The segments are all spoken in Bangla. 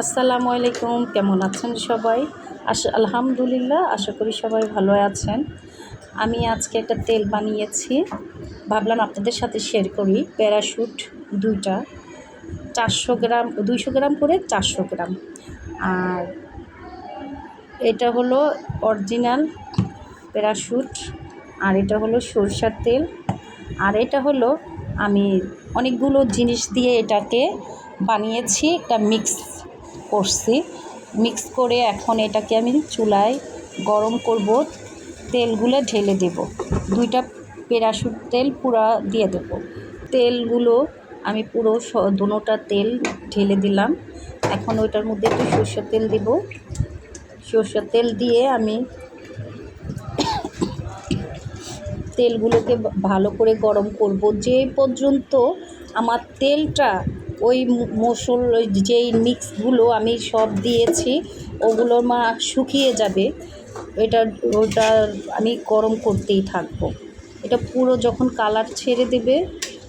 আসসালামু আলাইকুম, কেমন আছেন সবাই? আস আলহামদুলিল্লাহ, আশা করি সবাই ভালো আছেন। আমি আজকে একটা তেল বানিয়েছি। ভাবলাম আপনাদের সাথে শেয়ার করি। প্যারাশুট দুইটা। চারশো গ্রাম, দুইশো গ্রাম করে চারশো গ্রাম। আর এটা হলো অরিজিনাল প্যারাশুট। আর এটা হলো সরষার তেল। আর এটা হলো আমি অনেকগুলো জিনিস দিয়ে এটাকে বানিয়েছি, একটা মিক্স করছি। মিক্স করে এখন এটাকে আমি চুলায় গরম করব। তেলগুলো ঢেলে দেব। দুইটা প্যারাশুট তেল পুরা দিয়ে দেব। তেলগুলো আমি পুরো দুটা তেল ঢেলে দিলাম। এখন ওইটার মধ্যে একটু সরষের তেল দেব। সরষের তেল দিয়ে আমি তেলগুলোকে ভালো করে গরম করব। যে পর্যন্ত আমার তেলটা ওই মশল ওই যেই মিক্সগুলো আমি সব দিয়েছি, ওগুলো মা শুকিয়ে যাবে। এটা, ওটা আমি গরম করতেই থাকব। এটা পুরো যখন কালার ছেড়ে দেবে,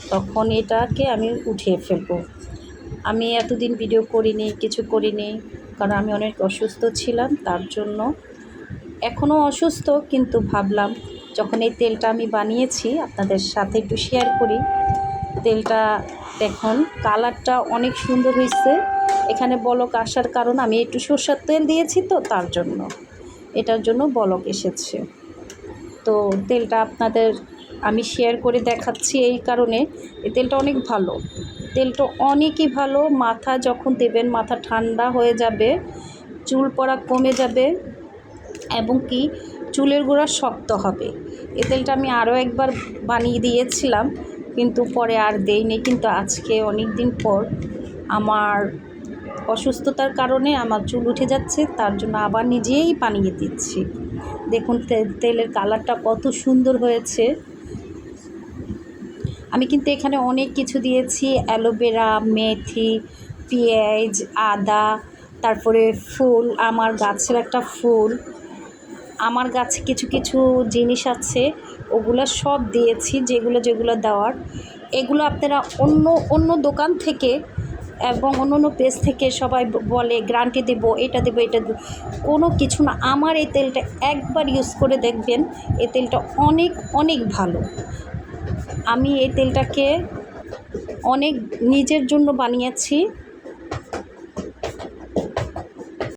তখন এটাকে আমি উঠিয়ে ফেলব। আমি এতদিন ভিডিও করিনি, কিছু করিনি, কারণ আমি অনেক অসুস্থ ছিলাম, তার জন্য এখনও অসুস্থ, কিন্তু ভাবলাম যখন এই তেলটা আমি বানিয়েছি, আপনাদের সাথে একটু শেয়ার করি। তেলটা দেখুন, কালারটা অনেক সুন্দর হয়েছে। এখানে বলক আসার কারণ আমি একটু সর্ষার তেল দিয়েছি তো, তার জন্য। এটার জন্য বলক এসেছে। তো তেলটা আপনাদের আমি শেয়ার করে দেখাচ্ছি এই কারণে। এই তেলটা অনেক ভালো। তেলটা অনেকই ভালো। মাথা যখন দেবেন, মাথা ঠান্ডা হয়ে যাবে, চুল পড়া কমে যাবে এবং কি চুলের গোড়া শক্ত হবে। এ তেলটা আমি আরও একবার বানিয়ে দিয়েছিলাম। কিন্তু পরে আর দেইনি কিন্তু আজকে অনেক দিন পর আমার অসুস্থতার কারণে আমার চুল উঠে যাচ্ছে, তার জন্য আবার নিজেই বানিয়ে দিচ্ছি। দেখুন তেলের কালারটা কত সুন্দর হয়েছে। আমি কিন্তু এখানে অনেক কিছু দিয়েছি, অ্যালোভেরা, মেথি, পেঁয়াজ, আদা, তারপরে ফুল, আমার গাছের একটা ফুল। আমার গাছে কিছু কিছু জিনিস আছে, ওগুলো সব দিয়েছি, যেগুলো যেগুলো দেওয়ার। এগুলো আপনারা অন্য অন্য দোকান থেকে এবং অন্য অন্য পেজ থেকে সবাই বলে গ্রান্টি দেবো, এটা দেবো এটা দেবো। কোনো কিছু না, আমার এই তেলটা একবার ইউজ করে দেখবেন, এই তেলটা অনেক অনেক ভালো। আমি এই তেলটাকে অনেক নিজের জন্য বানিয়েছি।